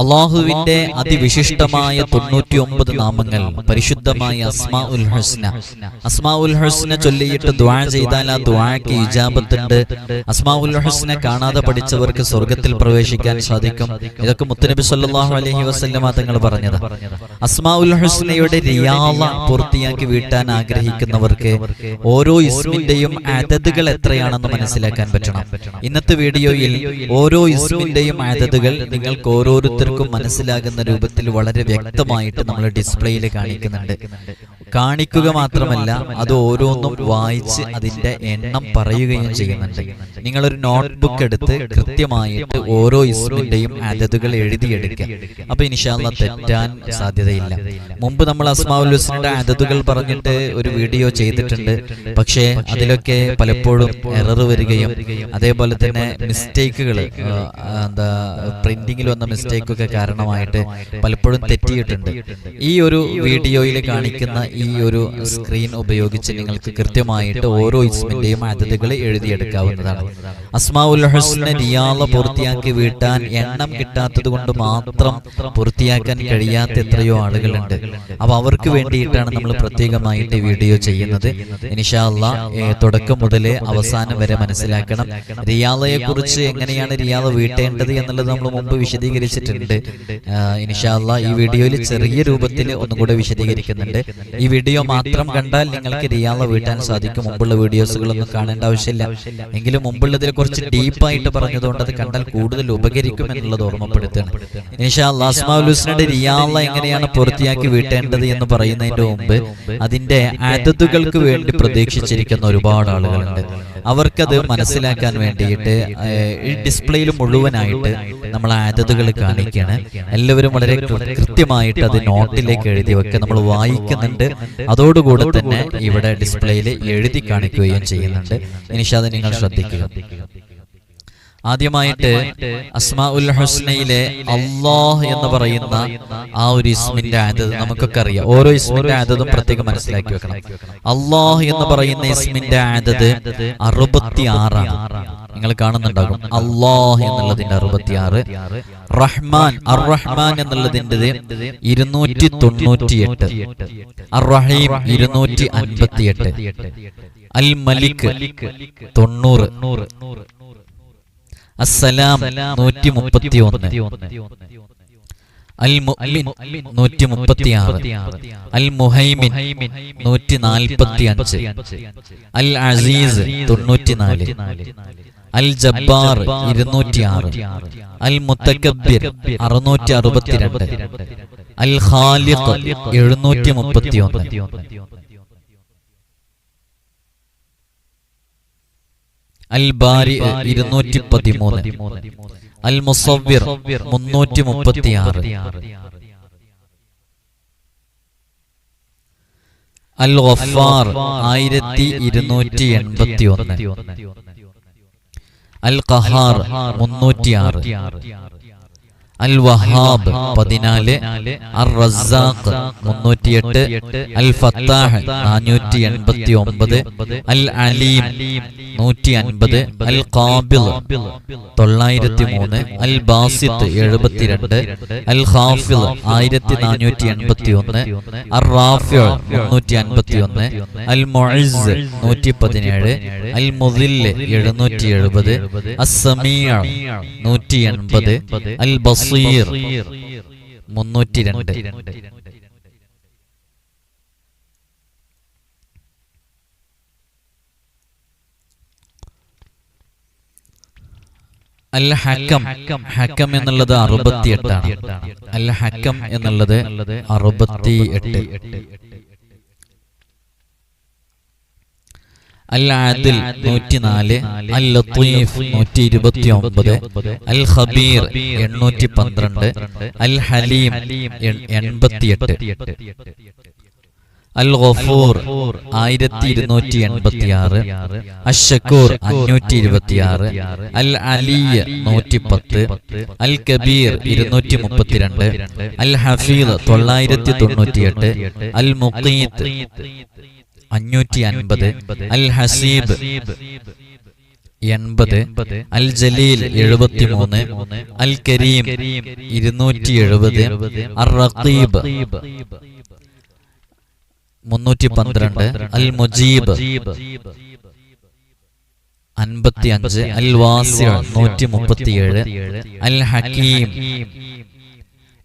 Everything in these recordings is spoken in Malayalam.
അള്ളാഹുവിന്റെ അതിവിശിഷ്ടമായ തൊണ്ണൂറ്റി ഒമ്പത് നാമങ്ങൾ പരിശുദ്ധമായ അസ്മാ ഉൽ ഹസ്ന. അസ്മാ ഉൽ ഹസ്ന ചൊല്ലിയിട്ട് ദ്വാ ചെയ്താൽ ആ ദ്വാക്ക് ഇജാബത്തുണ്ട്. അസ്മാ ഉൽ ഹസ്ന കാണാതെ പഠിച്ചവർക്ക് സ്വർഗത്തിൽ പ്രവേശിക്കാൻ സാധിക്കും. ഇതൊക്കെ മുത്തനബി സല്ലാഹു അലഹി വസല്ലമ തങ്ങൾ പറഞ്ഞത് അസ്മാ ഉൽ ഹസ്നയുടെ റിയാള പൂർത്തിയാക്കി വീട്ടാൻ ആഗ്രഹിക്കുന്നവർക്ക് ഓരോ ഇസ്മിന്റെയും അതതുകൾ എത്രയാണെന്ന് മനസ്സിലാക്കാൻ പറ്റണം. ഇന്നത്തെ വീഡിയോയിൽ ഓരോ ഇസ്മിന്റെയും അതതുകൾ നിങ്ങൾക്ക് ഓരോരുത്തർക്കും മനസ്സിലാകുന്ന രൂപത്തിൽ വളരെ വ്യക്തമായിട്ട് നമ്മൾ ഡിസ്പ്ലേയിൽ കാണിക്കുന്നുണ്ട്. കാണിക്കുക മാത്രമല്ല അത് ഓരോന്നും വായിച്ച് അതിന്റെ എണ്ണം പറയുകയും ചെയ്യുന്നുണ്ട്. നിങ്ങളൊരു നോട്ട്ബുക്ക് എടുത്ത് കൃത്യമായിട്ട് ഓരോ ഇസ്മിന്റെയും അതതുകൾ എഴുതിയെടുക്കുക അപ്പൊ ഇൻഷാല്ല തെറ്റാൻ സാധ്യതയില്ല. മുമ്പ് നമ്മൾ ഹുസ്നയുടെ അതതുകൾ പറഞ്ഞിട്ട് ഒരു വീഡിയോ ചെയ്തിട്ടുണ്ട്. പക്ഷേ അതിലൊക്കെ പലപ്പോഴും എറർ വരികയും അതേപോലെ തന്നെ മിസ്റ്റേക്കുകൾ എന്താ പ്രിന്റിങ്ങിൽ വന്ന മിസ്റ്റേക്കൊക്കെ കാരണമായിട്ട് പലപ്പോഴും തെറ്റിയിട്ടുണ്ട്. ഈ ഒരു വീഡിയോയിൽ കാണിക്കുന്ന ഈ ഒരു സ്ക്രീൻ ഉപയോഗിച്ച് നിങ്ങൾക്ക് കൃത്യമായിട്ട് ഓരോ ഇസ്മിന്റെയും അതിഥികൾ എഴുതിയെടുക്കാവുന്നതാണ്. അസ്മാഉൽ ഹുസ്ന റിയാള പൂർത്തിയാക്കി വീട്ടാൻ എണ്ണം കിട്ടാത്തത് കൊണ്ട് മാത്രം പൂർത്തിയാക്കാൻ കഴിയാത്ത എത്രയോ ആളുകളുണ്ട്. അപ്പൊ അവർക്ക് വേണ്ടിയിട്ടാണ് നമ്മൾ പ്രത്യേകമായിട്ട് ഈ വീഡിയോ ചെയ്യുന്നത്. ഇനിഷാല്ല തുടക്കം മുതലേ അവസാനം വരെ മനസ്സിലാക്കണം. റിയാളയെ കുറിച്ച് എങ്ങനെയാണ് റിയാള വീട്ടേണ്ടത് എന്നുള്ളത് നമ്മൾ മുമ്പ് വിശദീകരിച്ചിട്ടുണ്ട്. ഇനിഷാല്ല ഈ വീഡിയോയിൽ ചെറിയ രൂപത്തിൽ ഒന്നും കൂടെ വിശദീകരിക്കുന്നുണ്ട്. ഈ വീഡിയോ മാത്രം കണ്ടാൽ നിങ്ങൾക്ക് റിയാള വീട്ടാൻ സാധിക്കും. മുമ്പുള്ള വീഡിയോസുകളൊന്നും കാണേണ്ട ആവശ്യമില്ല. എങ്കിലും മുമ്പുള്ളതിൽ കുറച്ച് ഡീപ്പായിട്ട് പറഞ്ഞതുകൊണ്ട് അത് കണ്ടാൽ കൂടുതൽ ഉപകരിക്കും എന്നുള്ളത് ഓർമ്മപ്പെടുത്തണം ഇനിഷാല്ല അസ്മാഉലുസ്നയുടെ റിയാള എങ്ങനെയാണ് പൂർത്തിയാക്കി വീട്ടേണ്ടത് എന്ന് പറയുന്നതിന്റെ മുമ്പ് അതിന്റെ അതതുകൾക്ക് വേണ്ടി പ്രതീക്ഷിച്ചിരിക്കുന്ന ഒരുപാട് ആളുകളുണ്ട്. അവർക്കത് മനസ്സിലാക്കാൻ വേണ്ടിയിട്ട് ഈ ഡിസ്പ്ലേയിൽ മുഴുവനായിട്ട് നമ്മൾ ആദതുകൾ കാണിക്കുകയാണ്. എല്ലാവരും വളരെ കൃത്യമായിട്ട് അത് നോട്ടിലേക്ക് എഴുതി വെക്കുക. നമ്മൾ വായിക്കുന്നുണ്ട്. അതോടുകൂടെ തന്നെ ഇവിടെ ഡിസ്പ്ലേയിൽ എഴുതി കാണിക്കുകയും ചെയ്യുന്നുണ്ട്. ഇനിഷാദ് നിങ്ങൾ ശ്രദ്ധിക്കുക. ആദ്യമായിട്ട് അസ്മാ ഉൽ ഹുസ്നയിലെ അള്ളാഹ് എന്ന് പറയുന്ന ആ ഒരു ഇസ്മിന്റെ ആദത് നമുക്കൊക്കെ അറിയാം. ഓരോ ഇസ്മിന്റെ ആദതും പ്രത്യേകം മനസ്സിലാക്കി വെക്കണം. അള്ളാഹ് എന്ന് പറയുന്ന ഇസ്മിന്റെ ആദത് അറുപത്തി ആറാണ് നിങ്ങൾ കാണുന്നുണ്ടാകും. അള്ളാഹ് എന്നുള്ളതിന്റെ അറുപത്തി ആറ് റഹ്മാൻ അർ റഹ്മാൻ എന്നുള്ളതിന്റെത് ഇരുന്നൂറ്റി തൊണ്ണൂറ്റി എട്ട് അർ റഹീം ഇരുന്നൂറ്റി അൻപത്തി എട്ട് അൽ മലിക് തൊണ്ണൂറ്. അസ്സലാം നൂറ്റി മുപ്പത്തി ഒന്ന് അൽ നൂറ്റി മുപ്പത്തി അൽ മുഹൈമിൻ നൂറ്റി നാൽപ്പത്തി അഞ്ച് അൽ അസീസ് തൊണ്ണൂറ്റിനാല്. അൽ ജബ്ബാർ ഇരുന്നൂറ്റി ആറ് അൽ മുത്തക്കബിർ അറുന്നൂറ്റി അറുപത്തിരണ്ട് അൽ ഖാലിഖ് എഴുന്നൂറ്റി മുപ്പത്തി ഒന്ന് അൽ ബാരി ഇരുന്നൂറ്റി പതിമൂന്ന് അൽ മുസവ്വിർ മുന്നൂറ്റി മുപ്പത്തി ആറ് അൽ ഗഫാർ ആയിരത്തി ഇരുന്നൂറ്റി എൺപത്തി ഒന്ന് അൽ ഖഹാർ മുന്നൂറ്റി ആറ് അൽ വഹാബ് പതിനാല്. അർ റസാഖ് മുന്നൂറ്റിയെട്ട്. അൽ ഫത്താഹ് നാനൂറ്റി എൺപത്തി ഒമ്പത് അൽ അലീം നൂറ്റി അൻപത് അൽ കാബിൽ തൊള്ളായിരത്തി മൂന്ന് അൽ ബാസിത്ത് എഴുപത്തിരണ്ട്. അൽ ഖാഫിൽ ആയിരത്തി നാനൂറ്റി എൺപത്തി ഒന്ന് അർ റാഫിൾ മുന്നൂറ്റി അൻപത്തി ഒന്ന് അൽ മൊഴിസ് നൂറ്റി പതിനേഴ് അൽ മുദിൽ എഴുന്നൂറ്റി എഴുപത് അസമീയ നൂറ്റി എൺപത് അൽ ബസ് ബസീർ മുന്നൂറ്റി രണ്ട് അൽ ഹക്കം ഹക്കം എന്നുള്ളത് അറുപത്തി എട്ടാണ് അൽ ഹക്കം എന്നുള്ളത് അറുപത്തി എട്ട് അൽ ആദിൽ നൂറ്റിനാല് അൽ ലത്തീഫ് നൂറ്റി ഇരുപത്തി ഒമ്പത് അൽ ഖബീർ എണ്ണൂറ്റി പന്ത്രണ്ട് അൽ ഹലീം എൺപത്തിയെട്ട്. അൽ ഗഫൂർ ആയിരത്തി ഇരുന്നൂറ്റി എൺപത്തി ആറ് അഷക്കൂർ അഞ്ഞൂറ്റി ഇരുപത്തി ആറ് അൽ അലിയ നൂറ്റി പത്ത് അൽ കബീർ ഇരുന്നൂറ്റി മുപ്പത്തിരണ്ട് അൽ ഹഫീദ് തൊള്ളായിരത്തി തൊണ്ണൂറ്റിയെട്ട് അൽ മുഖീത്ത് അഞ്ഞൂറ്റി അൻപത് അൽ ഹസീബ് എൺപത് അൽ ജലീൽ എഴുപത്തി മൂന്ന് അൽ കരീം ഇരുന്നൂറ്റി എഴുപത് അർ റഖീബ് മുന്നൂറ്റി പന്ത്രണ്ട് അൽ മുജീബ് അൻപത്തി അഞ്ച് അൽ വാസിയ നൂറ്റി മുപ്പത്തിയേഴ് അൽ ഹക്കീം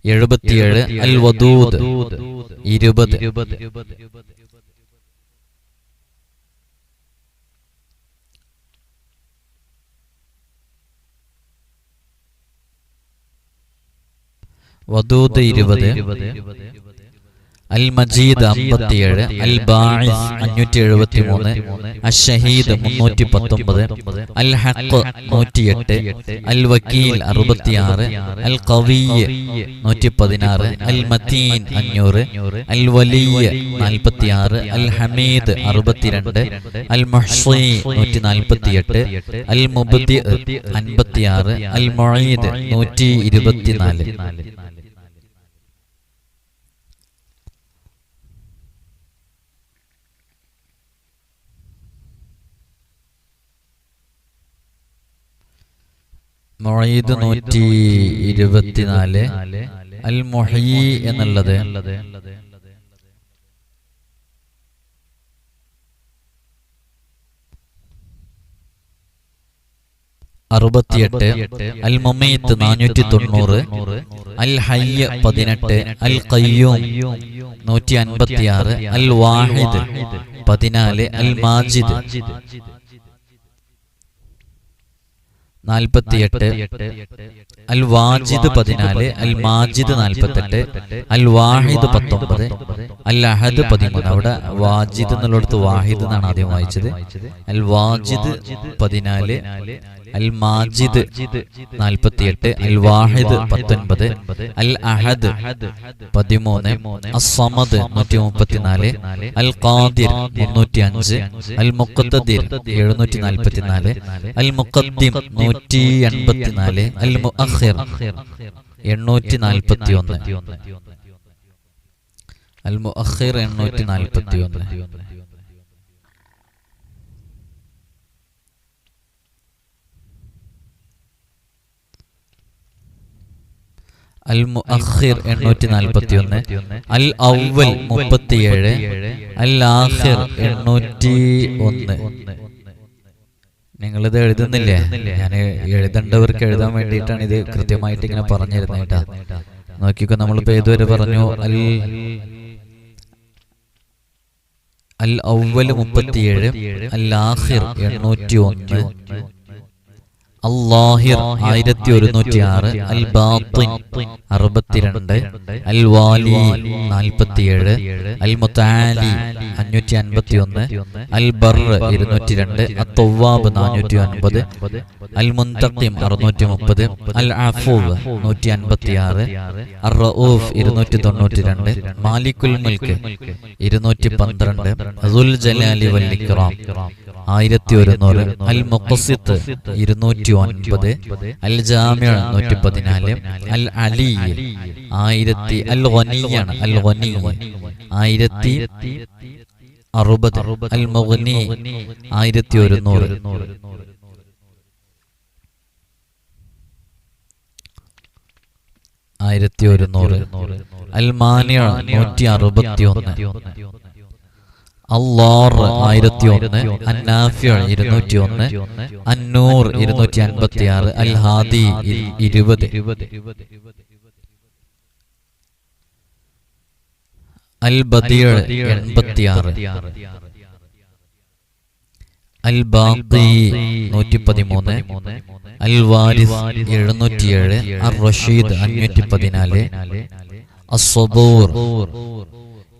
എഴുപത്തിയേഴ് അൽ വദൂദ് ഇരുപത് വദൂദ് ഇരുപത്. അൽ മജീദ് അമ്പത്തിയേഴ് അൽ ബാഇസ് അഞ്ഞൂറ്റി എഴുപത്തി മൂന്ന് മുന്നൂറ്റി പത്തൊമ്പത് അൽ ഹക്ക് നൂറ്റിയെട്ട് അൽ വക്കീൽ അറുപത്തിയാറ് അൽ കവീയ് നൂറ്റി പതിനാറ് അൽ മതീൻ അഞ്ഞൂറ് അൽ വലിയ നാൽപ്പത്തിയാറ് അൽ ഹമീദ് അറുപത്തിരണ്ട് അൽ മുഹ്സി നൂറ്റി നാൽപ്പത്തിയെട്ട് അൽ മുബദി അൻപത്തിയാറ് അൽ മൊയ്ദ് നൂറ്റി ഇരുപത്തിനാല് മൊയ്ദ് നൂറ്റി ഇരുപത്തിനാല് അൽ മൊഹീ എന്നുള്ളത്. അറുപത്തിയെട്ട് അൽ മുമീത്ത് നാനൂറ്റി തൊണ്ണൂറ് അൽ ഹയ്യ പതിനെട്ട് അൽ കയ്യൂം നൂറ്റി അൻപത്തിയാറ് അൽ വാഹിദ് പതിനാല് അൽ മാജിദ് നാൽപ്പത്തിയെട്ട് അൽ വാജിദ് പതിനാല് അൽ മാജിദ് നാൽപ്പത്തെട്ട് അൽ വാഹിദ് പത്തൊമ്പത് അൽ അഹദ് പതിമൂന്ന്. അവിടെ വാജിദ് എന്നുള്ളിടത്ത് വാഹിദ് എന്നാണ് ആദ്യം വായിച്ചത്. അൽ വാജിദ് പതിനാല് അൽ മാജിദ് നാൽപ്പത്തിയെട്ട് അൽ വാഹിദ് പത്തൊൻപത് അൽ അഹദ് പതിമൂന്ന് അസമദ് നൂറ്റി മുപ്പത്തിനാല് അൽ ഖാദിർ മുന്നൂറ്റി അഞ്ച് അൽ മുഖദ്ദിർ എഴുന്നൂറ്റി നാൽപ്പത്തിനാല് അൽ മുഖദ്ദിം നൂറ്റി എൺപത്തിനാല് അൽ മുഅഖിർ എണ്ണൂറ്റി നാൽപ്പത്തി ഒന്ന് അൽ മുഅഖിർ എണ്ണൂറ്റി നാൽപ്പത്തി ഒന്ന് അൽ മുഅഖിർ എണ്ണൂറ്റി നാൽപ്പത്തി ഒന്ന് അൽ ഔവൽ മുപ്പത്തിയേഴ് അൽ ആഖിർ എണ്ണൂറ്റി ഒന്ന് നിങ്ങളിത് എഴുതുന്നില്ലേ? ഞാൻ എഴുതേണ്ടവർക്ക് എഴുതാൻ വേണ്ടിയിട്ടാണ് ഇത് കൃത്യമായിട്ട് ഇങ്ങനെ പറഞ്ഞിരുന്നത് കേട്ടാ. നോക്കിക്കോ നമ്മളിപ്പോ ഏതുവരെ പറഞ്ഞു? അൽ അൽ ഔവൽ മുപ്പത്തിയേഴ് അൽ ആഹിർ എണ്ണൂറ്റി ഒന്ന് അല്ലാഹിർ ആയിരത്തി ഒരുന്നൂറ്റി ആറ് അൽ ബാത്തിൻ അറുപത്തിരണ്ട് അൽ വാലി നാൽപ്പത്തിയേഴ് അൽ മുത്താലി അഞ്ഞൂറ്റി അൻപത്തി ഒന്ന് അൽ ബർ ഇരുന്നൂറ്റി രണ്ട് അത്തവാബ് നാനൂറ്റി അൻപത് അൽ മുന്തഖിം അറുന്നൂറ്റി മുപ്പത് അൽ അഫൂബ് നൂറ്റി അൻപത്തി ആറ് അർ റഊഫ് ഇരുന്നൂറ്റി തൊണ്ണൂറ്റി രണ്ട് മാലിക്കുൽ മുൽക്ക് ഇരുന്നൂറ്റി പന്ത്രണ്ട് അസുൽ ജലാലി വല്ലിക്റാം ആയിരത്തി ഒരുന്നൂറ് അൽ മുഖസിത്ത് ഇരുന്നൂറ്റി ഒൻപത് അൽ ജാമ്യ നൂറ്റി പതിനാല് അൽ അലി ആയിരത്തി അൽ വനിയാണ് അൽ വനി ആയിരത്തി അറുപത് അൽ മുഗ്നി ആയിരത്തി ഒരുന്നൂറ് ആയിരത്തി ഒരുന്നൂറ് അൽ മാനിയ നൂറ്റി അറുപത്തി ഒന്ന് അള്ളാർ ആയിരത്തി ഒന്ന് അന്നാഫിയ ഇരുന്നൂറ്റി ഒന്ന് അന്നൂർ ഇരുന്നൂറ്റി അൻപത്തി ആറ് അൽ ഹാദി ഇരുപത്. അൽ ബദിയ എൺപത്തി ആറ് അൽ ബാഖി നൂറ്റി പതിമൂന്ന് അൽ വാരിസ് എഴുന്നൂറ്റിയേഴ് അർ റഷീദ് അഞ്ഞൂറ്റി പതിനാല് അസ്വബൂർ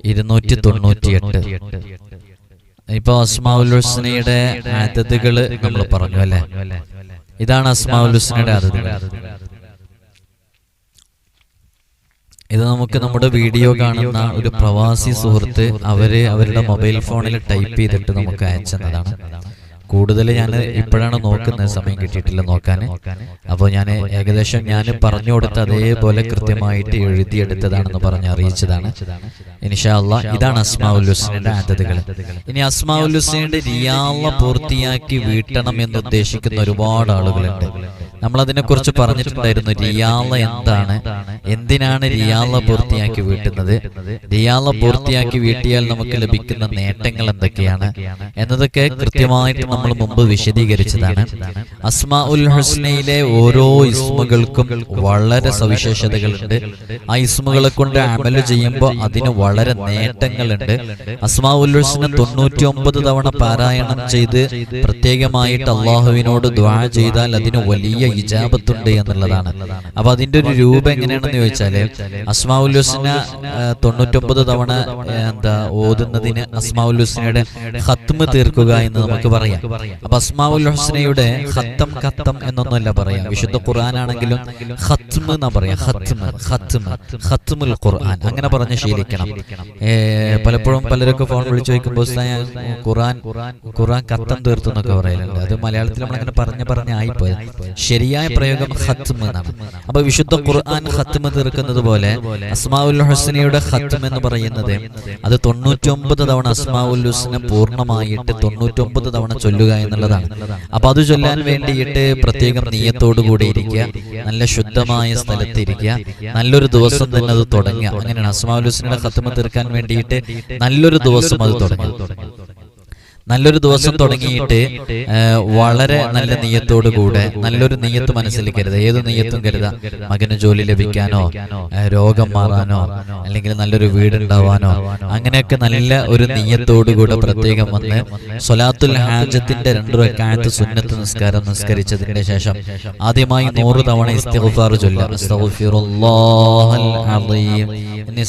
ഇരുന്നൂറ്റി തൊണ്ണൂറ്റിയെട്ട് ഇപ്പൊ അസ്മാഉൽ ഹുസ്നയുടെ അതതുകൾ നമ്മൾ പറഞ്ഞു അല്ലെ? ഇതാണ് അസ്മാഉൽ ഹുസ്നയുടെ അതതുകൾ ഇത് നമുക്ക് നമ്മുടെ വീഡിയോ കാണുന്ന ഒരു പ്രവാസി സുഹൃത്ത് അവർ അവരുടെ മൊബൈൽ ഫോണിൽ ടൈപ്പ് ചെയ്തിട്ട് നമുക്ക് അയച്ചതാണ് കൂടുതൽ ഞാൻ ഇപ്പോഴാണ് നോക്കുന്നത് സമയം കിട്ടിയിട്ടില്ല നോക്കാൻ. അപ്പോൾ ഞാൻ ഏകദേശം ഞാൻ പറഞ്ഞു കൊടുത്ത അതേപോലെ കൃത്യമായിട്ട് എഴുതിയെടുത്തതാണെന്ന് പറഞ്ഞ് അറിയിച്ചതാണ്. ഇൻഷാല്ല ഇതാണ് ഹുസ്നയുടെ ആദതുകൾ ഇനി അസ്മാഉൽ ഹുസ്നയുടെ റിയാള പൂർത്തിയാക്കി വീട്ടണം എന്ന് ഉദ്ദേശിക്കുന്ന ഒരുപാട് ആളുകളുണ്ട്. നമ്മൾ അതിനെക്കുറിച്ച് പറഞ്ഞിട്ടുണ്ടായിരുന്നു റിയാള എന്താണ്? എന്തിനാണ് റിയാള പൂർത്തിയാക്കി വീട്ടുന്നത്? റിയാള പൂർത്തിയാക്കി വീട്ടിയാൽ നമുക്ക് ലഭിക്കുന്ന നേട്ടങ്ങൾ എന്തൊക്കെയാണ്? എന്നതൊക്കെ കൃത്യമായിട്ട് നമ്മൾ മുമ്പ് വിശദീകരിച്ചതാണ്. അസ്മാ ഉൽ ഹുസ്നയിലെ ഓരോ ഇസ്മുകൾക്കും വളരെ സവിശേഷതകളുണ്ട്. ആ ഇസ്മുകളെ കൊണ്ട് അമൽ ചെയ്യുമ്പോൾ അതിന് വളരെ നേട്ടങ്ങളുണ്ട്. അസ്മാ ഉൽ ഹുസ്ന തൊണ്ണൂറ്റി ഒമ്പത് തവണ പാരായണം ചെയ്ത് പ്രത്യേകമായിട്ട് അള്ളാഹുവിനോട് ദ്വാ ചെയ്താൽ അതിന് വലിയ ഇജാബത്തുണ്ട് എന്നുള്ളതാണ്. അപ്പൊ അതിന്റെ ഒരു രൂപം എങ്ങനെയാണെന്ന് ചോദിച്ചാൽ അസ്മാഉൽ ഹുസ്ന തൊണ്ണൂറ്റൊമ്പത് തവണ എന്താ ഓതുന്നതിന് അസ്മാഉൽ ഹുസ്നയുടെ തീർക്കുക എന്ന് നമുക്ക് പറയാം. അപ്പൊ അസ്മാഉൽ ഹുസ്നയുടെ ഹത്തം ഖത്തം എന്നൊന്നുമല്ല പറയാം. വിശുദ്ധ ഖുർആൻ ആണെങ്കിലും ഹത്മ് എന്നാ പറയാം. ഹത്മ് ഹത്മ് ഹത്മുൽ ഖുർആൻ. അങ്ങനെ പറഞ്ഞ് ശീലിക്കണം. പലപ്പോഴും പലരൊക്കെ ഫോൺ വിളിച്ചു ചോദിക്കുമ്പോൾ ഖുർആൻ ഖുർആൻ കത്തം തീർത്തു എന്നൊക്കെ പറയലുണ്ട്. അത് മലയാളത്തിൽ നമ്മൾ അങ്ങനെ പറഞ്ഞ് പറഞ്ഞ് ആയിപ്പോയത് ശരിയായ പ്രയോഗം ഹത്മ എന്നാണ്. അപ്പൊ വിശുദ്ധ ഖുർആൻ ഹത്മ തീർക്കുന്നത് പോലെ അസ്മാഉൽ ഹുസ്നയുടെ ഹത്മ എന്ന് പറയുന്നത് അത് തൊണ്ണൂറ്റൊമ്പത് തവണ അസ്മാഉൽ ഹുസ്ന പൂർണമായിട്ട് തൊണ്ണൂറ്റൊമ്പത് തവണ ചൊല്ലുക എന്നുള്ളതാണ്. അപ്പൊ അത് ചൊല്ലാൻ വേണ്ടിയിട്ട് പ്രത്യേകം നീയത്തോടു കൂടി ഇരിക്കുക. നല്ല ശുദ്ധമായ സ്ഥലത്ത് ഇരിക്കുക. നല്ലൊരു ദിവസം തന്നെ അത് തുടങ്ങുക. അങ്ങനെയാണ് അസ്മാഉൽ ഹുസ്നയുടെ ഹത്മ തീർക്കാൻ വേണ്ടിയിട്ട് നല്ലൊരു ദിവസം അത് തുടങ്ങുക. നല്ലൊരു ദിവസം തുടങ്ങിയിട്ട് വളരെ നല്ല നീയത്തോടു കൂടെ നല്ലൊരു നീയത്ത് മനസ്സിൽ കരുത ഏത് നീയത്തും കരുത മകന് ജോലി ലഭിക്കാനോ രോഗം മാറാനോ അല്ലെങ്കിൽ നല്ലൊരു വീടുണ്ടാവാനോ അങ്ങനെയൊക്കെ നല്ല ഒരു നീയത്തോടു കൂടെ പ്രത്യേകം വന്ന് സൊലാത്തുൽ ഹാജത്തിന്റെ രണ്ടു റക്കായത്ത് സുന്നത്ത് നിസ്കാരം നിസ്കരിച്ചതിന്റെ ശേഷം ആദ്യമായി നൂറ് തവണ ഇസ്തിഗ്ഫാർ ചൊല്ലുക. അസ്തഗ്ഫിറുല്ലാഹൽ എന്ന്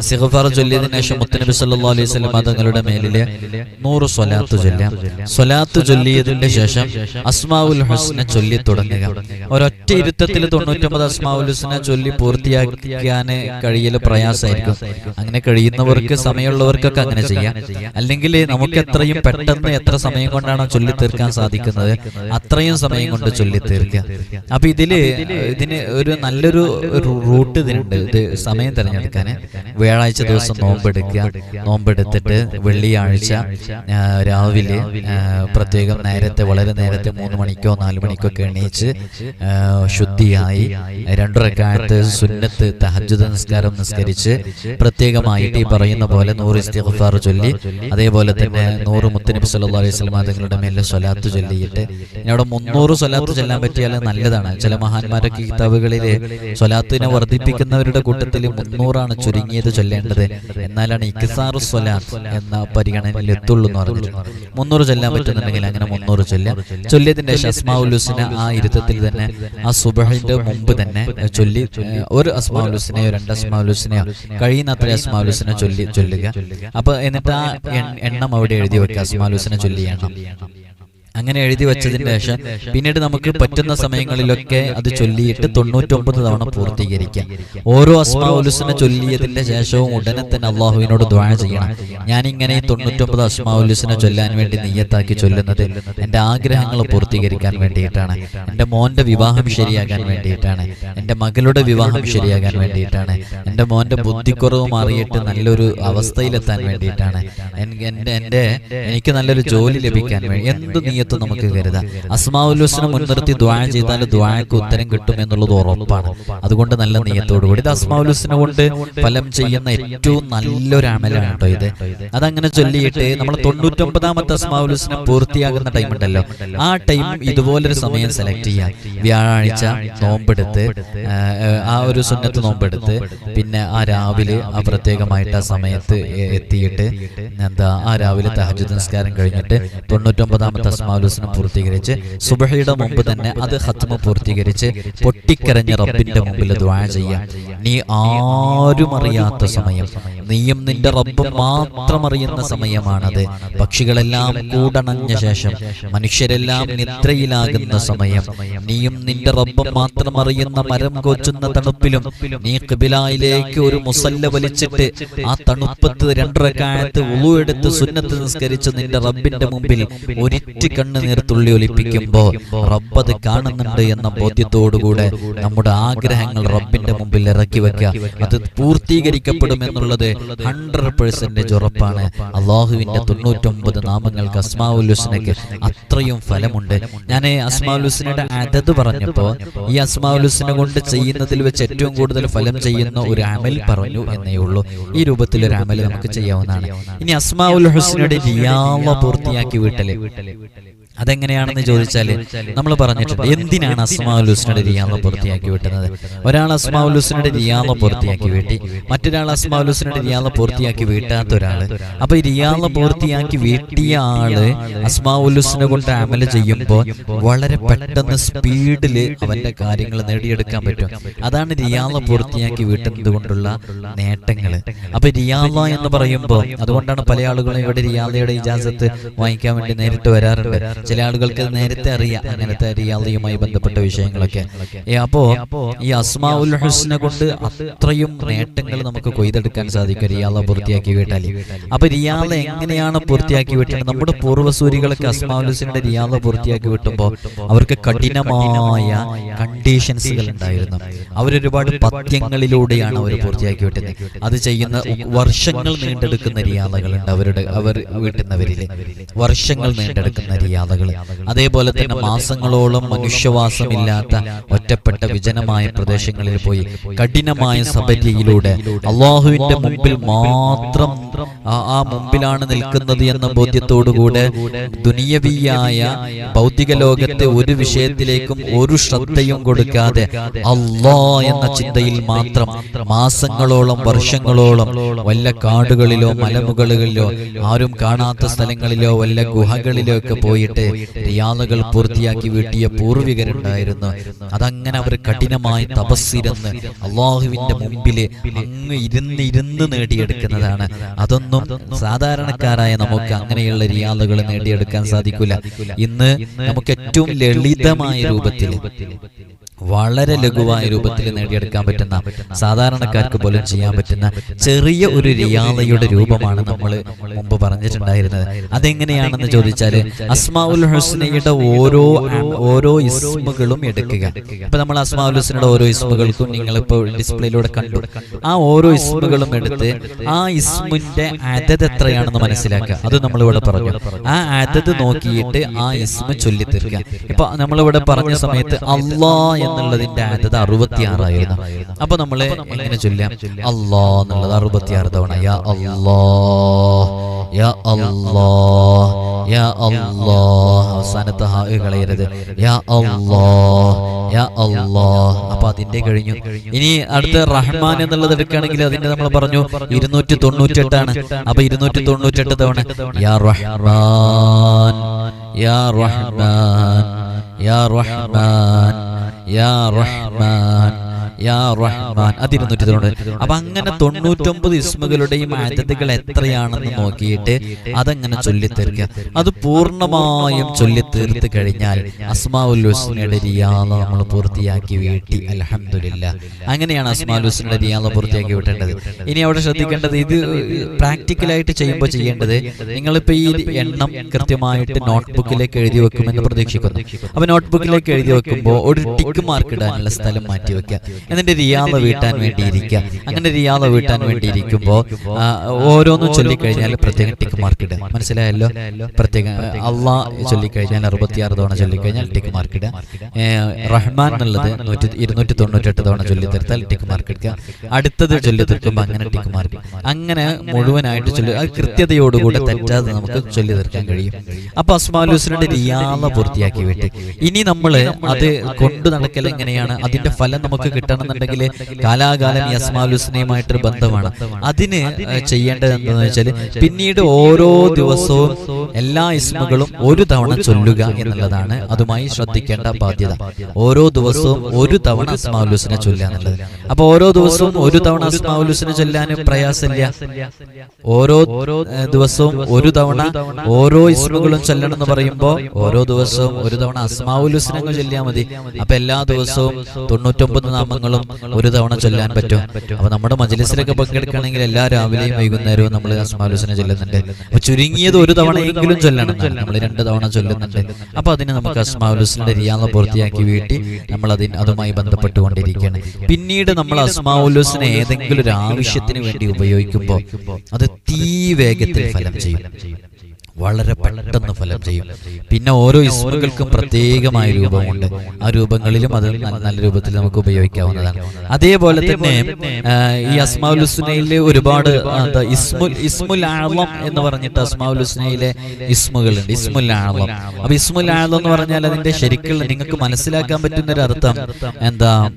ഇസ്തിഗ്ഫാർ ചൊല്ലിയതിനു ശേഷം മുത്തനബി സല്ലല്ലാഹു അലൈഹി വസല്ലം തങ്ങളുടെ മേലിൽ നൂറ് സ്വലാത്ത് ചൊല്ലാം സ്വലാത്ത് ചൊല്ലിയതിന്റെ ശേഷം അസ്മാവുൽ ഹുസ്ന ചൊല്ലി തുടങ്ങുക. ഒരൊറ്റ ഇരുത്തത്തിൽ തൊണ്ണൂറ്റൊമ്പത് അസ്മാവുൽ ഹുസ്ന ചൊല്ലി പൂർത്തിയാക്കാൻ കഴിയൽ പ്രയാസമായിരിക്കും. അങ്ങനെ കഴിയുന്നവർക്ക് സമയമുള്ളവർക്കൊക്കെ അങ്ങനെ ചെയ്യാം. അല്ലെങ്കിൽ നമുക്ക് എത്രയും പെട്ടെന്ന് എത്ര സമയം കൊണ്ടാണ് ചൊല്ലി തീർക്കാൻ സാധിക്കുന്നത്? അത്രയും സമയം കൊണ്ട് ചൊല്ലി തീർക്കുക അപ്പൊ ഇതിൽ ഇതിന് ഒരു നല്ലൊരു റൂട്ട് ഇതിനുണ്ട്. ഇത് സമയം തിരഞ്ഞെടുക്കാൻ വ്യാഴാഴ്ച ദിവസം നോമ്പെടുക്കുക. നോമ്പെടുത്തിട്ട് വെള്ളിയാഴ്ച രാവിലെ പ്രത്യേകം നേരത്തെ വളരെ നേരത്തെ മൂന്ന് മണിക്കോ നാല് മണിക്കോ ഒക്കെ എണീച്ച് ശുദ്ധിയായി രണ്ടരക്കാലത്ത് സുന്നത്ത് തഹജ്ജുദ് നിസ്കാരം നിസ്കരിച്ച് പ്രത്യേകമായിട്ട് ഈ പറയുന്ന പോലെ നൂറ് ഇസ്തിഫാർ ചൊല്ലി അതേപോലെ തന്നെ നൂറ് മുത്തനബി സല്ലാ അലൈഹി വസല്ലം തങ്ങളുടെ മേലെ സ്വലാത്ത് ചൊല്ലിയിട്ട് അവിടെ മുന്നൂറ് സ്വലാത്ത് ചൊല്ലാൻ പറ്റിയാൽ നല്ലതാണ്. ചില മഹാന്മാരൊക്കെ കിതാബുകളിൽ സ്വലാത്തിനെ വർദ്ധിപ്പിക്കുന്നവരുടെ കൂട്ടത്തിൽ മുന്നൂറാണ് ചുരുങ്ങിയത് ചൊല്ലേണ്ടത്. എന്നാലാണ് ഇക്സാറു സ്വലാത്ത് എന്ന പരിഗണനയിൽ എത്തുള്ളൂ എന്ന് പറഞ്ഞിട്ടുണ്ട്. മുന്നൂറ് ചൊല്ലാൻ പറ്റുന്നുണ്ടെങ്കിൽ അങ്ങനെ മുന്നൂറ് ചൊല്ലാം ചൊല്ലിയതിന്റെ ശേഷം അസ്മാഉലുസിനെ ആ ഇരുത്തത്തിൽ തന്നെ ആ സുബഹിന്റെ മുമ്പ് തന്നെ ചൊല്ലി ഒരു അസ്മാഉലുസിനെയോ രണ്ട് അസ്മാഉലുസിനെയോ കഴിയുന്ന അത്ര അസ്മാഉലുസിനെ ചൊല്ലി ചൊല്ലുക. അപ്പൊ എന്നിട്ട് ആ എണ്ണം അവിടെ എഴുതി വെക്കുക? അസ്മാലുസിനെ ചൊല്ലി എണ്ണം അങ്ങനെ എഴുതി വെച്ചതിന് ശേഷം പിന്നീട് നമുക്ക് പറ്റുന്ന സമയങ്ങളിലൊക്കെ അത് ചൊല്ലിയിട്ട് തൊണ്ണൂറ്റൊമ്പത് തവണ പൂർത്തീകരിക്കാം. ഓരോ അസ്മാഉലുസിനെ ചൊല്ലിയതിന്റെ ശേഷവും ഉടനെ തന്നെ അള്ളാഹുവിനോട് ദ്വാഴ ചെയ്യണം. ഞാൻ ഇങ്ങനെ ഈ തൊണ്ണൂറ്റൊമ്പത് അസ്മാഉലുസിനെ ചൊല്ലാൻ വേണ്ടി നെയ്യത്താക്കി ചൊല്ലുന്നത് എന്റെ ആഗ്രഹങ്ങൾ പൂർത്തീകരിക്കാൻ വേണ്ടിയിട്ടാണ്. എന്റെ മോന്റെ വിവാഹം ശരിയാകാൻ വേണ്ടിയിട്ടാണ്. എന്റെ മകളുടെ വിവാഹം ശരിയാകാൻ വേണ്ടിയിട്ടാണ്. എന്റെ മോന്റെ ബുദ്ധിക്കുറവ് മാറിയിട്ട് നല്ലൊരു അവസ്ഥയിലെത്താൻ വേണ്ടിയിട്ടാണ്. എന്റെ എന്റെ എനിക്ക് നല്ലൊരു ജോലി ലഭിക്കാൻ വേണ്ടി എന്ത് നീയത്തും നമുക്ക് കരുതാം ഹുസ്ന മുൻനിർത്തി ദ്വായ ചെയ്താൽ ദ്വായക്ക് ഉത്തരം കിട്ടും എന്നുള്ളത് ഉറപ്പാണ്. അതുകൊണ്ട് നല്ല നീയത്തോടുകൂടി ഇത് ഹുസ്ന കൊണ്ട് ഫലം ചെയ്യുന്ന ഏറ്റവും നല്ലൊരു അമലാണ് കേട്ടോ ഇത്. അതങ്ങനെ ചൊല്ലിയിട്ട് നമ്മൾ തൊണ്ണൂറ്റൊമ്പതാമത്തെ ഹുസ്ന പൂർത്തിയാകുന്ന ടൈം ഉണ്ടല്ലോ ആ ടൈം ഇതുപോലൊരു സമയം സെലക്ട് ചെയ്യാം. വ്യാഴാഴ്ച നോമ്പെടുത്ത് ആ, ആ ഒരു സുന്നത്ത് നോമ്പെടുത്ത് പിന്നെ ആ രാവിലെ ആ പ്രത്യേകമായിട്ട് ആ സമയത്ത് എത്തിയിട്ട് എന്താ ആ രാവിലെ തഹജ് നിസ്കാരം കഴിഞ്ഞിട്ട് തൊണ്ണൂറ്റൊമ്പതാമത്തെ അസ്മാലുസ്ന പൂർത്തീകരിച്ച് സുബഹയുടെ മുമ്പ് തന്നെ അത് ഹത്മ പൂർത്തീകരിച്ച് പൊട്ടിക്കരഞ്ഞ് റബ്ബിന്റെ മുമ്പിൽ ദ്വാഴ ചെയ്യാം നീ ആരും അറിയാത്ത സമയം നീയും നിന്റെ റബ്ബും മാത്രം അറിയുന്ന സമയമാണത്. പക്ഷികളെല്ലാം കൂടണഞ്ഞ ശേഷം മനുഷ്യരെല്ലാം നിദ്രയിലാകുന്ന സമയം നീയും നിന്റെ റബ്ബും മാത്രം അറിയുന്ന മരം കൊച്ചുന്ന തണുപ്പിലും നീ കിബിലായിലേക്ക് ഒരു മുസല്ല വലിച്ചിട്ട് ആ തണുപ്പത്ത് രണ്ടരക്കാലത്ത് ഉളു എടുത്ത് സുന്നത്ത് നിസ്കരിച്ച് നിന്റെ റബ്ബിന്റെ മുമ്പിൽ ഒരിറ്റ് കണ്ണുനീർ തുള്ളി ഒലിപ്പിക്കുമ്പോൾ റബ്ബ് അത് കാണുന്നുണ്ട് എന്ന ബോധ്യത്തോടുകൂടെ നമ്മുടെ ആഗ്രഹങ്ങൾ റബ്ബിന്റെ മുമ്പിൽ ഇറക്കി വെക്കുക. അത് പൂർത്തീകരിക്കപ്പെടും എന്നുള്ളത് ഹൺഡ്രഡ് പെർസെന്റേജ് ഉറപ്പാണ്. അള്ളാഹുവിന്റെ തൊണ്ണൂറ്റൊമ്പത് നാമങ്ങൾക്ക് ഹുസ്നയ്ക്ക് അത്രയും ഫലമുണ്ട്. ഞാൻ അസ്മാഉൽ ഹുസ്നയുടെ അതത് പറഞ്ഞപ്പോ ഈ അസ്മാഉൽ ഹുസ്ന കൊണ്ട് ചെയ്യുന്നതിൽ വെച്ച് ഏറ്റവും കൂടുതൽ ഫലം ചെയ്യുന്ന ഒരു അമൽ പറഞ്ഞു എന്നേ ഉള്ളൂ. ഈ രൂപത്തിൽ ഒരു അമൽ നമുക്ക് ചെയ്യാവുന്നതാണ്. ഇനി അസ്മാവുൽ ഹുസ്നയുടെ റിയാള പൂർത്തിയാക്കി വീട്ടൽ. അതെങ്ങനെയാണെന്ന് ചോദിച്ചാൽ നമ്മൾ പറഞ്ഞിട്ടുണ്ട്. എന്തിനാണ് അസ്മാഉൽ ഹുസ്നയുടെ റിയാള പൂർത്തിയാക്കി വിട്ടുന്നത് ഒരാൾ അസ്മാഉൽ ഹുസ്നയുടെ റിയാള പൂർത്തിയാക്കി വീട്ടി. മറ്റൊരാൾ അസ്മാഉൽ ഹുസ്നയുടെ റിയാള പൂർത്തിയാക്കി വീട്ടാത്ത ഒരാൾ അപ്പൊ ഈ റിയാള പൂർത്തിയാക്കി വീട്ടിയ ആൾ അസ്മാഉൽ ഹുസ്ന കൊണ്ട് അമൽ ചെയ്യുമ്പോൾ വളരെ പെട്ടെന്ന് സ്പീഡിൽ അവന്റെ കാര്യങ്ങൾ നേടിയെടുക്കാൻ പറ്റും. അതാണ് റിയാള പൂർത്തിയാക്കി വീട്ടുന്നത് കൊണ്ടുള്ള നേട്ടങ്ങൾ അപ്പൊ റിയാള എന്ന് പറയുമ്പോൾ അതുകൊണ്ടാണ് പല ആളുകളും ഇവിടെ റിയാളയുടെ ഇജാസത്ത് വാങ്ങിക്കാൻ വേണ്ടി നേരിട്ട് വരാറുണ്ട് ചില ആളുകൾക്ക് നേരത്തെ അറിയാം. അങ്ങനത്തെ റിയാളയുമായി ബന്ധപ്പെട്ട വിഷയങ്ങളൊക്കെ. അപ്പോ ഈ അസ്മാ ഹുസ്നെ കൊണ്ട് അത്രയും നേട്ടങ്ങൾ നമുക്ക് കൊയ്തെടുക്കാൻ സാധിക്കും റിയാള പൂർത്തിയാക്കി വിട്ടാൽ അപ്പൊ റിയാള എങ്ങനെയാണ് പൂർത്തിയാക്കി വിട്ടത്? നമ്മുടെ പൂർവസൂരികളൊക്കെ അസ്മാ ഉൽ ഹുസ്നയുടെ റിയാള പൂർത്തിയാക്കി വിട്ടുമ്പോൾ അവർക്ക് കഠിനമായ കണ്ടീഷൻസുകൾ ഉണ്ടായിരുന്നു. അവരൊരുപാട് പദ്യങ്ങളിലൂടെയാണ് അവർ പൂർത്തിയാക്കി വിട്ടത്. അത് ചെയ്യുന്ന വർഷങ്ങൾ നീണ്ടെടുക്കുന്ന റിയാദകളുണ്ട്. അവരുടെ അവർ വീട്ടുന്നവരിൽ വർഷങ്ങൾ നീണ്ടെടുക്കുന്ന റിയാദകൾ അതേപോലെ തന്നെ മാസങ്ങളോളം മനുഷ്യവാസമില്ലാത്ത ഒറ്റപ്പെട്ട വിജനമായ പ്രദേശങ്ങളിൽ പോയി കഠിനമായ സബരിയിലൂടെ അള്ളാഹുവിന്റെ മുമ്പിൽ മാത്രം ആ- ആ മുമ്പിലാണ് നിൽക്കുന്നത് എന്ന ബോധ്യത്തോടുകൂടെ ദുനിയവിയായ ഭൗതിക ലോകത്തെ ഒരു വിഷയത്തിലേക്കും ഒരു ശ്രദ്ധയും കൊടുക്കാതെ അള്ളാ എന്ന ചിന്തയിൽ മാത്രം മാസങ്ങളോളം വർഷങ്ങളോളം വല്ല കാടുകളിലോ മലമുകളിലോ ആരും കാണാത്ത സ്ഥലങ്ങളിലോ വല്ല ഗുഹകളിലോ ഒക്കെ പോയിട്ട് റിയാദുകൾ പൂർത്തിയാക്കി വീട്ടിയ പൂർവികരുണ്ടായിരുന്നു. അതങ്ങനെ അവർ കഠിനമായി തപസ്സിരുന്ന് അള്ളാഹുവിന്റെ മുമ്പിൽ അങ്ങ് ഇരുന്ന് ഇരുന്ന് നേടിയെടുക്കുന്നതാണ്. അതൊന്നും സാധാരണക്കാരായ നമുക്ക് അങ്ങനെയുള്ള റിയാദുകൾ നേടിയെടുക്കാൻ സാധിക്കില്ല ഇന്ന് നമുക്ക് ഏറ്റവും ലളിതമായ രൂപത്തിൽ വളരെ ലഘുവായ രൂപത്തിൽ നേടിയെടുക്കാൻ പറ്റുന്ന സാധാരണക്കാർക്ക് പോലും ചെയ്യാൻ പറ്റുന്ന ചെറിയ ഒരു റിയാദയുടെ രൂപമാണ് നമ്മൾ മുമ്പ് പറഞ്ഞിട്ടുണ്ടായിരുന്നത്. അതെങ്ങനെയാണെന്ന് ചോദിച്ചാൽ അസ്മാഉൽ ഹുസ്നയുടെ ഓരോ ഓരോ ഇസ്മുകളും എടുക്കുക. ഇപ്പൊ നമ്മൾ അസ്മാഉൽ ഹുസ്നയുടെ ഓരോ ഇസ്മുകൾക്കും നിങ്ങളിപ്പോൾ ഡിസ്പ്ലേയിലൂടെ കണ്ടു. ആ ഓരോ ഇസ്മുകളും എടുത്ത് ആ ഇസ്മിന്റെ അതത് എത്രയാണെന്ന് മനസ്സിലാക്കുക. അത് നമ്മളിവിടെ പറഞ്ഞു. ആ അതത് നോക്കിയിട്ട് ആ ഇസ്മ ചൊല്ലി തീർക്കുക ഇപ്പൊ നമ്മളിവിടെ പറഞ്ഞ സമയത്ത് അള്ളാ എന്നുള്ളതിന്റെ അതത് അറുപത്തിയാറായിരുന്നു. അപ്പൊ നമ്മൾ എങ്ങനെ ചൊല്ലാം അള്ളാ എന്നുള്ളത് അറുപത്തിയാറ് തവണ. യാ അള്ളാ യാ അള്ളാ യാ അള്ളാ അവസാനത്തെ ഹാ കളയരുത്. യാ അള്ളാ യാ അള്ളാ അപ്പൊ അതിന്റെ കഴിഞ്ഞു. ഇനി അടുത്ത റഹ്മാൻ എന്നുള്ളത് എടുക്കുകയാണെങ്കിൽ അതിന്റെ നമ്മൾ പറഞ്ഞു ഇരുന്നൂറ്റി തൊണ്ണൂറ്റെട്ടാണ് അപ്പൊ ഇരുന്നൂറ്റി തൊണ്ണൂറ്റെട്ട് തവണ. യാ റഹ്മാൻ യാ റഹ്മാൻ യാ റഹ്മാൻ. യാ റഹ്മാൻ യാ റഹ്മാൻ അപ്പൊ അങ്ങനെ തൊണ്ണൂറ്റൊമ്പത് ഇസ്മുകളുടെയും ആദ്യതകൾ എത്രയാണെന്ന് നോക്കിയിട്ട് അതങ്ങനെ ചൊല്ലിത്തീർക്കുക. അത് പൂർണമായും ചൊല്ലിത്തീർത്ത് കഴിഞ്ഞാൽ അസ്മാഉൽ ഹുസ്നയുടെ നമ്മൾ പൂർത്തിയാക്കി വീട്ടി. അലഹമില്ല അങ്ങനെയാണ് അസ്മാഉൽ ഹുസ്നയുടെ പൂർത്തിയാക്കി വിട്ടേണ്ടത്. ഇനി അവിടെ ശ്രദ്ധിക്കേണ്ടത് ഇത് പ്രാക്ടിക്കലായിട്ട് ചെയ്യുമ്പോൾ ചെയ്യേണ്ടത് നിങ്ങളിപ്പോ ഈ എണ്ണം കൃത്യമായിട്ട് നോട്ട്ബുക്കിലേക്ക് എഴുതി വെക്കുമെന്ന് പ്രതീക്ഷിക്കുന്നു. അപ്പൊ നോട്ട്ബുക്കിലേക്ക് എഴുതി വെക്കുമ്പോൾ ഒരു ടിക്ക് മാർക്ക് ഇടാനുള്ള സ്ഥലം മാറ്റി വെക്കുക. എന്നിട്ട് റിയാദ വീട്ടാൻ വേണ്ടിയിരിക്കുക. അങ്ങനെ റിയാദ വീട്ടാൻ വേണ്ടിയിരിക്കുമ്പോൾ ഓരോന്നും ചൊല്ലിക്കഴിഞ്ഞാൽ പ്രത്യേകം ടിക്ക് മാർക്ക് ഇടുക. മനസ്സിലായല്ലോ? പ്രത്യേകം അള്ളാ ചൊല്ലിക്കഴിഞ്ഞാൽ അറുപത്തിയാറ് തവണ ചൊല്ലിക്കഴിഞ്ഞാൽ ടിക്ക് മാർക്ക് ഇടുക. റഹ്മാൻ എന്നുള്ളത് നൂറ്റി ഇരുന്നൂറ്റി തൊണ്ണൂറ്റെട്ട് തവണ ചൊല്ലി തീർത്താൽ ടിക്ക് മാർക്ക് എടുക്കുക അടുത്തത് ചൊല്ലി തീർക്കുമ്പോൾ അങ്ങനെ ടിക്ക് മാർക്ക് അങ്ങനെ മുഴുവനായിട്ട് ചൊല്ലി അത് കൃത്യതയോടുകൂടെ തെറ്റാതെ നമുക്ക് ചൊല്ലി തീർക്കാൻ കഴിയും. അപ്പൊ അസ്മാലുസിനുടെ റിയാദ പൂർത്തിയാക്കി വിട്ട് ഇനി നമ്മൾ അത് കൊണ്ടു നടക്കൽ എങ്ങനെയാണ് അതിന്റെ ഫലം നമുക്ക് കിട്ടണം കിട്ടണമെന്നുണ്ടെങ്കിൽ കാലാകാലം ഈ ഒരു ബന്ധമാണ്. അതിന് ചെയ്യേണ്ടത് എന്താണെന്ന് വെച്ചാൽ പിന്നീട് ഓരോ ദിവസവും എല്ലാ ഇസ്മുകളും ഒരു തവണ ചൊല്ലുക എന്നുള്ളതാണ് അതുമായി ശ്രദ്ധിക്കേണ്ട ബാധ്യത. ഓരോ ദിവസവും ഒരു തവണ അസ്മാഉൽ ഹുസ്ന ചൊല്ലുക എന്നുള്ളത്. അപ്പൊ ഓരോ ദിവസവും ഒരു തവണ അസ്മാഉൽ ഹുസ്ന ചൊല്ലാൻ പ്രയാസമില്ല. ഓരോ ദിവസവും ഒരു തവണ ഓരോ ഇസ്മുകളും ചൊല്ലണം എന്ന് പറയുമ്പോൾ ഓരോ ദിവസവും ഒരു തവണ ഹുസ്നങ്ങൾ ചൊല്ലിയാൽ മതി. അപ്പൊ എല്ലാ ദിവസവും തൊണ്ണൂറ്റൊമ്പത് നാമങ്ങളും ഒരു തവണ ചൊല്ലാൻ പറ്റും. അപ്പൊ നമ്മുടെ മജ്ലിസിലൊക്കെ പങ്കെടുക്കണമെങ്കിൽ എല്ലാ രാവിലെയും വൈകുന്നേരവും നമ്മൾ അസ്മാഉൽ ഹുസ്ന ചൊല്ലുന്നുണ്ട്. അപ്പൊ ചുരുങ്ങിയത് ഒരു തവണയെങ്കിലും ചൊല്ലണം. നമ്മൾ രണ്ട് തവണ ചൊല്ലുന്നുണ്ട്. അപ്പൊ അതിന് നമുക്ക് അസ്മാഉൽ ഹുസ്നയുടെ റിയാദ പൂർത്തിയാക്കി വീട്ടി നമ്മൾ അതിന് അതുമായി ബന്ധപ്പെട്ടുകൊണ്ടിരിക്കുകയാണ്. പിന്നീട് നമ്മൾ അസ്മാഉൽ ഹുസ്ന ഏതെങ്കിലും ഒരു ആവശ്യത്തിന് വേണ്ടി ഉപയോഗിക്കുമ്പോൾ അത് തീ വേഗത്തിൽ ഫലം ചെയ്യും. വളരെ പെട്ടെന്ന് ഫലം ചെയ്യും. പിന്നെ ഓരോ ഇസ്മുകൾക്കും പ്രത്യേകമായ രൂപമുണ്ട് ആ രൂപങ്ങളിലും അത് നല്ല- രൂപത്തിൽ നമുക്ക് ഉപയോഗിക്കാവുന്നതാണ്. അതേപോലെ തന്നെ ഈ അസ്മാഉൽ ഹുസ്നയിലെ ഒരുപാട് ഇസ്മുൽ ഇസ്മുൽ ആളം എന്ന് പറഞ്ഞിട്ട് അസ്മാഉൽ ഹുസ്നയിലെ ഇസ്മുകളുണ്ട്. ഇസ്മുൽ ആളം. അപ്പൊ ഇസ്മുൽ ആളം എന്ന് പറഞ്ഞാൽ അതിന്റെ ശരിക്കുള്ള നിങ്ങൾക്ക് മനസ്സിലാക്കാൻ പറ്റുന്ന ഒരു അർത്ഥം. എന്താ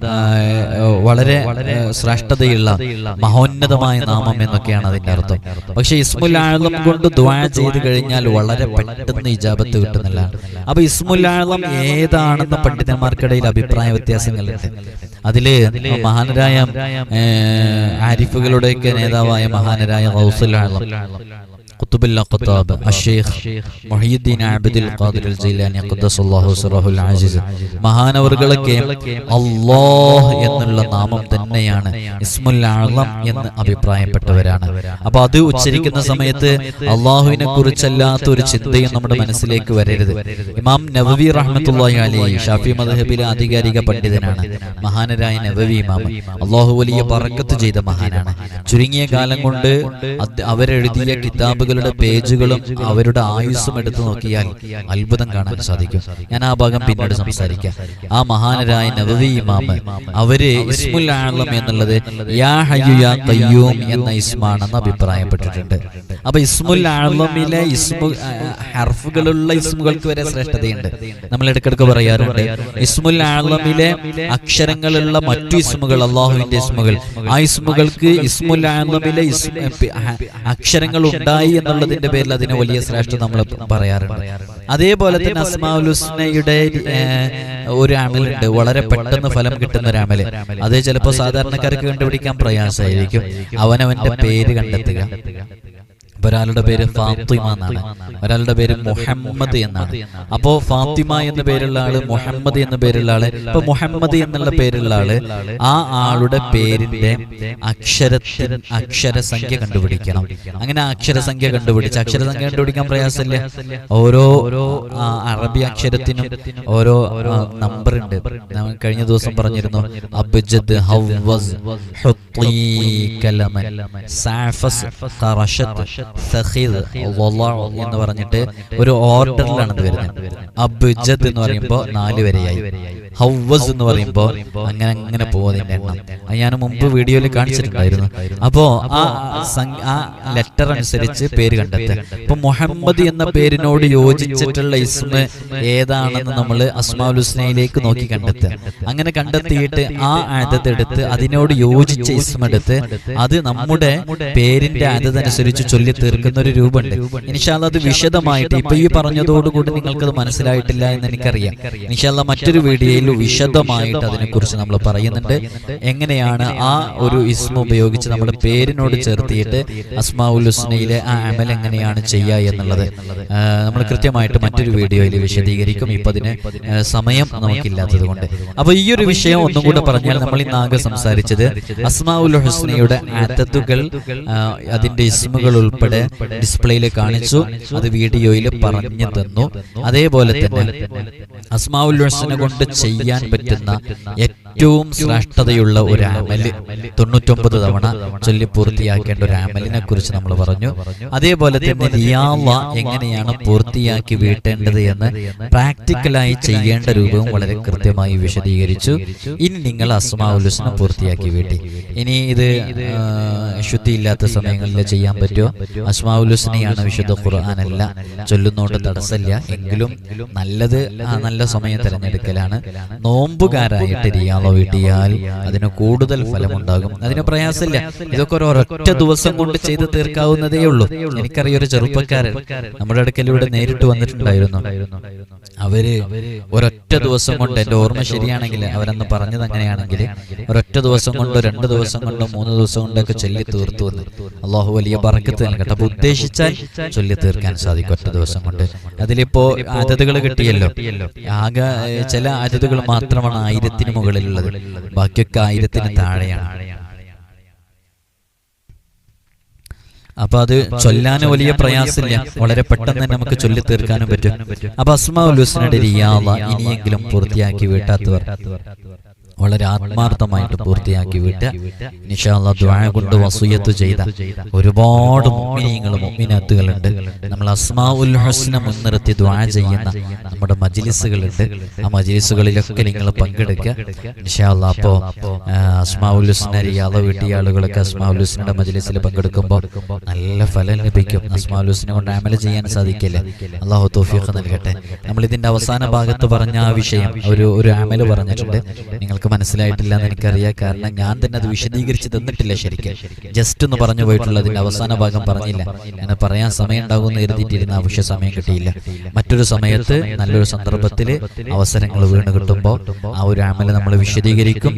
വളരെ ശ്രേഷ്ഠതയുള്ള മഹോന്നതമായ നാമം എന്നൊക്കെയാണ് അതിന്റെ അർത്ഥം. പക്ഷെ ഇസ്മുൽ ആളം കൊണ്ട് ദ്വാ ചെയ്ത് കഴിഞ്ഞാൽ വളരെ പെട്ടെന്ന് ഇജാബത്ത് കിട്ടുന്നില്ല. അപ്പൊ ഇസ്മുല്ലാളം ഏതാണെന്ന് പണ്ഡിതന്മാർക്കിടയിൽ അഭിപ്രായ വ്യത്യാസങ്ങളുണ്ട്. അതിൽ മഹാനരായ ആരിഫുകളുടെയൊക്കെ നേതാവായ മഹാനരായ ഗൗസുൽ ആളം ഖുത്തുബുൽ അഖ്താബ് അഷേഖ് Muhyiddin Abdul Qadir al Jilani ഖദ്ദസല്ലാഹു സിറഹുൽ അസീസ് മഹാനവറുകളൊക്കെ അല്ലാഹ് എന്നുള്ള നാമം തന്നെയാണ് ഇസ്മുൽ എന്ന് അഭിപ്രായപ്പെട്ടവരാണ്. അപ്പൊ അത് ഉച്ചരിക്കുന്ന സമയത്ത് അള്ളാഹുവിനെ കുറിച്ചല്ലാത്ത ഒരു ചിന്തയും നമ്മുടെ മനസ്സിലേക്ക് വരരുത്. ഇമാം നവവി റഹ്മത്തുള്ളാഹി അലൈഹി ഷാഫി മദ്ഹബിലെ ആധികാരിക പണ്ഡിതനാണ്. മഹാനരായ നവവി ഇമാം അള്ളാഹു വലിയ പറക്കത്ത് ചെയ്ത മഹാനാണ്. ചുരുങ്ങിയ കാലം കൊണ്ട് അവരെഴുതിയ അവരെഴുതിയ കിതാബുകളുടെ പേജുകളും അവരുടെ ആയുസ്സും എടുത്തു നോക്കിയാൽ അത്ഭുതം കാണാൻ സാധിക്കും. ഞാൻ ആ ഭാഗം പിന്നീട് സംസാരിക്കാം. ആ മഹാനരായ നവവി ഇമാമ് അവർ ഇസ്മുൽ ആളം എന്നുള്ളത് യാ ഹയ്യു യാ എന്ന ഇസ്മാണെന്ന് അഭിപ്രായപ്പെട്ടിട്ടുണ്ട്. അപ്പൊ ഇസ്മുൽ ആളമിലെ ഇസ്മു ഹർഫുകളുള്ള ഇസ്മുകൾക്ക് വരെ ശ്രേഷ്ഠതയുണ്ട്. നമ്മൾ ഇടയ്ക്കിടയ്ക്ക് പറയാറുണ്ട് ഇസ്മുൽ ആളമിലെ അക്ഷരങ്ങളുള്ള മറ്റു ഇസ്മുകൾ അള്ളാഹുവിന്റെ ഇസ്മുകൾ. ആ ഇസ്മുകൾക്ക് ഇസ്മുൽ ആളമിലെ ഇസ്മ- അക്ഷരങ്ങൾ ഉണ്ടായി എന്നുള്ളതിന്റെ പേരിൽ അതിന് വലിയ ശ്രേഷ്ഠ നമ്മൾ പറയാറുണ്ട്. അതേപോലെ തന്നെ അസ്മാഉൽ ഹുസ്നയുടെ ഒരു അമലുണ്ട് വളരെ പെട്ടെന്ന് ഫലം കിട്ടുന്ന ഒരു അമൽ അതേ ചിലപ്പോ സാധാരണക്കാർക്ക് കണ്ടുപിടിക്കാൻ പ്രയാസമായിരിക്കും. അവനവന്റെ പേര് കണ്ടെത്തുക. ഒരാളുടെ പേര് ഫാത്തിമ എന്നാണ്. ഒരാളുടെ പേര് മുഹമ്മദ് എന്നാണ്. അപ്പോ ഫാത്തിമ എന്ന പേരുള്ള ആൾ മുഹമ്മദ് എന്ന പേരുള്ള ആൾ ഇപ്പൊ മുഹമ്മദ് എന്നുള്ള പേരുള്ള ആൾ ആ ആളുടെ പേരിന്റെ അക്ഷരത്തിൽ അക്ഷരസംഖ്യ കണ്ടുപിടിക്കണം. അങ്ങനെ അക്ഷരസംഖ്യ കണ്ടുപിടിച്ച് അക്ഷരസംഖ്യ കണ്ടുപിടിക്കാൻ പ്രയാസമില്ല. ഓരോ അറബി അക്ഷരത്തിനും ഓരോ നമ്പർ ഉണ്ട് കഴിഞ്ഞ ദിവസം പറഞ്ഞിരുന്നു അബ്ജദ് ഹവ്വസ് സാഫസ് സഖീദ് എന്ന് പറഞ്ഞിട്ട് ഒരു ഓർഡറിലാണ് ഇത് വരുന്നത്. അബ്ജദ് എന്ന് പറയുമ്പോൾ നാല് വരെയായി. ഹൗവസ് എന്ന് പറയുമ്പോൾ അങ്ങനെ അങ്ങനെ പോകുന്നതിന്റെ എണ്ണം. അത് ഞാൻ മുമ്പ് വീഡിയോയിൽ കാണിച്ചിട്ടുണ്ടായിരുന്നു. അപ്പോ ആ ആ ലെറ്റർ അനുസരിച്ച് പേര് കണ്ടെത്തുക. ഇപ്പൊ മുഹമ്മദ് എന്ന പേരിനോട് യോജിച്ചിട്ടുള്ള ഇസ്മ ഏതാണെന്ന് നമ്മൾ അസ്മാഉൽ ഹുസ്നയിലേക്ക് നോക്കി കണ്ടെത്തുക. അങ്ങനെ കണ്ടെത്തിയിട്ട് ആ ആദത്തെടുത്ത് അതിനോട് യോജിച്ച ഇസ്മ എടുത്ത് അത് നമ്മുടെ പേരിന്റെ ആദത്തനുസരിച്ച് ചൊല്ലി തീർക്കുന്ന ഒരു രൂപമുണ്ട്. ഇനിഷാല്ല അത് വിശദമായിട്ട് ഇപ്പൊ ഈ പറഞ്ഞതോടുകൂടി നിങ്ങൾക്കത് മനസ്സിലായിട്ടില്ല എന്ന് എനിക്കറിയാം. ഇനിഷാല്ല മറ്റൊരു വീഡിയോയിൽ വിശദമായിട്ട് അതിനെക്കുറിച്ച് നമ്മൾ പറയുന്നുണ്ട്. എങ്ങനെയാണ് ആ ഒരു ഇസ്മ ഉപയോഗിച്ച് നമ്മുടെ പേരിനോട് ചേർത്തിയിട്ട് അസ്മാഉൽ ഹുസ്നയിലെ ആ അമൽ എങ്ങനെയാണ് ചെയ്യുക എന്നുള്ളത് നമ്മൾ കൃത്യമായിട്ട് മറ്റൊരു വീഡിയോയിൽ വിശദീകരിക്കും. ഇപ്പൊ അതിന് സമയം നമുക്കില്ലാത്തത് കൊണ്ട് അപ്പൊ ഈ ഒരു വിഷയം ഒന്നും കൂടെ പറഞ്ഞാൽ നമ്മൾ ഇന്ന് ആകെ സംസാരിച്ചത് അസ്മാഉൽ ഹുസ്നയുടെ ആത്തത്തുകൾ അതിന്റെ ഇസ്മുകൾ ഉൾപ്പെടെ ഡിസ്പ്ലേയിൽ കാണിച്ചു അത് വീഡിയോയിൽ പറഞ്ഞു തന്നു അതേപോലെ തന്നെ അസ്മാവുൽ ഹുസ്ന കൊണ്ട് ചെയ്യാൻ പറ്റുന്ന ഏറ്റവും ശ്രേഷ്ഠതയുള്ള ഒരു ആമൽ തൊണ്ണൂറ്റൊമ്പത് തവണ ചൊല്ലി പൂർത്തിയാക്കേണ്ട ഒരു ആമലിനെ കുറിച്ച് നമ്മൾ പറഞ്ഞു. അതേപോലെ തന്നെ റിയാവ എങ്ങനെയാണ് പൂർത്തിയാക്കി വീട്ടേണ്ടത് എന്ന് പ്രാക്ടിക്കലായി ചെയ്യേണ്ട രൂപവും വളരെ കൃത്യമായി വിശദീകരിച്ചു. ഇനി നിങ്ങൾ ഹുസ്ന പൂർത്തിയാക്കി വീട്ടി. ഇനി ഇത് ശുദ്ധിയില്ലാത്ത സമയങ്ങളിൽ ചെയ്യാൻ പറ്റുമോ? ഹുസ്നയാണ് വിശുദ്ധ ഖുർആാനല്ല ചൊല്ലുന്നോണ്ട് തടസ്സമില്ല. എങ്കിലും നല്ലത് ആ നല്ല സമയം തിരഞ്ഞെടുക്കലാണ് നോമ്പുകാരായിട്ട് റിയാള റിയാള വീട്ടിയാൽ അതിന് കൂടുതൽ ഫലമുണ്ടാകും. അതിന് പ്രയാസമില്ല. ഇതൊക്കെ ഒരു ഒരൊറ്റ ദിവസം കൊണ്ട് ചെയ്ത് തീർക്കാവുന്നതേ ഉള്ളൂ. എനിക്കറിയ ഒരു ചെറുപ്പക്കാരൻ നമ്മുടെ അടുക്കലൂടെ നേരിട്ട് വന്നിട്ടുണ്ടായിരുന്നു. അവർ ഒരൊറ്റ ദിവസം കൊണ്ട് എന്റെ ഓർമ്മ ശരിയാണെങ്കിൽ അവരന്ന് പറഞ്ഞത് അങ്ങനെയാണെങ്കിൽ ഒരൊറ്റ ദിവസം കൊണ്ടോ രണ്ട് ദിവസം കൊണ്ടോ മൂന്ന് ദിവസം കൊണ്ടൊക്കെ ചൊല്ലി തീർത്തു വന്നു അള്ളാഹു വലിയ പറക്കത്ത് നൽകട്ടെ. അപ്പൊ ഉദ്ദേശിച്ചാൽ ചൊല്ലി തീർക്കാൻ സാധിക്കും ഒറ്റ ദിവസം കൊണ്ട്. അതിലിപ്പോ ആദതുകൾ കിട്ടിയല്ലോ. ആകെ ചില ആദതുകൾ മാത്രമാണ് ആയിരത്തിന് മുകളിലുള്ളത് ബാക്കിയൊക്കെ ആയിരത്തിന് താഴെയാണ്. അപ്പൊ അത് ചൊല്ലാനും വലിയ പ്രയാസമില്ല. വളരെ പെട്ടെന്ന് തന്നെ നമുക്ക് ചൊല്ലി തീർക്കാനും പറ്റും. അപ്പൊ അസ്മാ ഉലുസിനുടെ ഇനിയെങ്കിലും പൂർത്തിയാക്കി വീട്ടാത്തവർ. വളരെ ആത്മാർത്ഥമായിട്ട് പൂർത്തിയാക്കി വിട്ട് ദ്വാഴ കൊണ്ട് വസൂയത്ത് ചെയ്ത ഒരുപാട് മുഅ്മിനാത്തുകളുണ്ട്. നമ്മൾ അസ്മാ ഉൽ ഹസ്ന മുൻനിർത്തി ദ്വാര ചെയ്യുന്ന നമ്മുടെ മജിലിസുകളുണ്ട്. ആ മജിലിസുകളിലൊക്കെ നിങ്ങൾ പങ്കെടുക്കുക. നിഷാള്ള അപ്പോ അസ്മാഉൽ അസ്മാ ഉൽ ഹുസ്ന റിയാദ വീട്ടിയ ആളുകളൊക്കെ അസ്മാ ഉൽ ഹുസ്നയുടെ മജിലിസിൽ പങ്കെടുക്കുമ്പോൾ നല്ല ഫലം ലഭിക്കും. അസ്മാ ഉൽ ഹുസ്ന കൊണ്ട് അമല ചെയ്യാൻ സാധിക്കില്ല? അള്ളാഹു തോഫിയൊക്കെ നൽകട്ടെ. നമ്മൾ ഇതിന്റെ അവസാന ഭാഗത്ത് പറഞ്ഞ ആ വിഷയം ഒരു ഒരു അമൽ പറഞ്ഞിട്ടുണ്ട്. നിങ്ങൾക്ക് മനസ്സിലായിട്ടില്ല എന്ന് എനിക്കറിയാം. കാരണം ഞാൻ തന്നെ അത് വിശദീകരിച്ച് തന്നിട്ടില്ല ശരിക്കും. ജസ്റ്റ് ഒന്ന് പറഞ്ഞു പോയിട്ടുള്ള അതിന്റെ അവസാന ഭാഗം പറഞ്ഞില്ല. അങ്ങനെ പറയാൻ സമയം ഉണ്ടാകുമെന്ന് എഴുതിയിട്ടിരുന്ന ആവശ്യ സമയം കിട്ടിയില്ല. മറ്റൊരു സമയത്ത് നല്ലൊരു സന്ദർഭത്തിൽ അവസരങ്ങൾ വീണ് കിട്ടുമ്പോൾ ആ ഒരു ആമല നമ്മൾ വിശദീകരിക്കും.